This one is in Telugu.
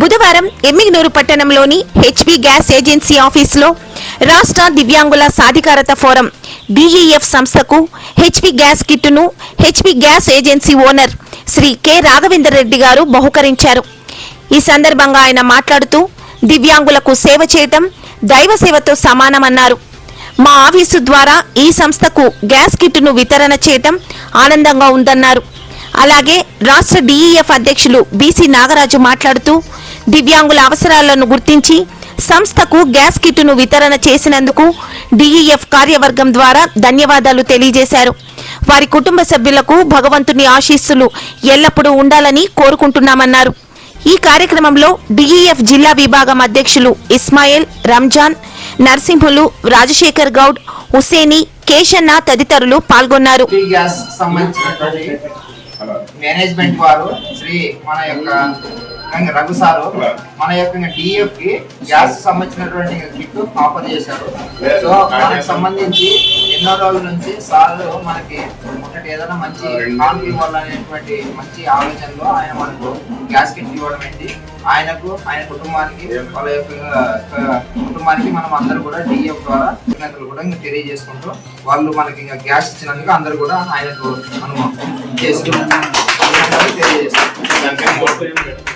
బుధవారం ఎమ్మిగ్నూరు పట్టణంలోని హెచ్పి గ్యాస్ ఏజెన్సీ ఆఫీసులో రాష్ట్ర దివ్యాంగుల సాధికారత ఫోరం డిఈఎఫ్ సంస్థకు HP gas కిట్టును HP gas agency owner Shri K Raghavender Reddy గారు బహుకరించారు. ఈ సందర్భంగా ఆయన మాట్లాడుతూ దివ్యాంగులకు సేవ చేయటం దైవ సేవతో సమానమన్నారు. మా ఆఫీసు ద్వారా ఈ సంస్థకు గ్యాస్ కిట్టును వితరణ చేయటం ఆనందంగా ఉందన్నారు. అలాగే రాష్ట్ర డీఈఎఫ్ అధ్యక్షులు బీసీ నాగరాజు మాట్లాడుతూ దివ్యాంగుల అవసరాలను గుర్తించి సంస్థకు గ్యాస్ కిట్టును వితరణ చేసినందుకు డీఈఎఫ్ కార్యవర్గం ద్వారా ధన్యవాదాలు తెలియజేశారు. వారి కుటుంబ సభ్యులకు భగవంతుని ఆశీస్సులు ఎల్లప్పుడూ ఉండాలని కోరుకుంటున్నామన్నారు. ఈ కార్యక్రమంలో డిఈఎఫ్ జిల్లా విభాగం అధ్యక్షులు ఇస్మాయిల్ రంజాన్ నరసింహులు రాజశేఖర్ గౌడ్ హుసేని కేశన్న తదితరులు పాల్గొన్నారు. మేనేజ్మెంట్ వారు శ్రీ మన యొక్క రఘు సారు మన యొక్క డిఎఫ్కి గ్యాస్ సంబంధించినటువంటి కిట్ ఆఫర్ చేశారు. సో మనకు సంబంధించి ఎన్నో రోజుల నుంచి సార్ మనకి ఒకటి ఏదైనా మంచి కాన్ఫీ ఇవ్వాలనేటువంటి మంచి ఆలోచనలో ఆయన మనకు గ్యాస్ కిట్ ఇవ్వడం ఏంటి? ఆయనకు ఆయన కుటుంబానికి వాళ్ళ యొక్క ఆ, మనం అందరూ కూడా డిఎఫ్ ద్వారా కృతజ్ఞతలు కూడా ఇంకా తెలియజేసుకుంటూ వాళ్ళు మనకి ఇంకా గ్యాస్ ఇచ్చినందుకు అందరూ కూడా ఆయనకు మనము చేసుకుంటాం తెలియజేస్తాం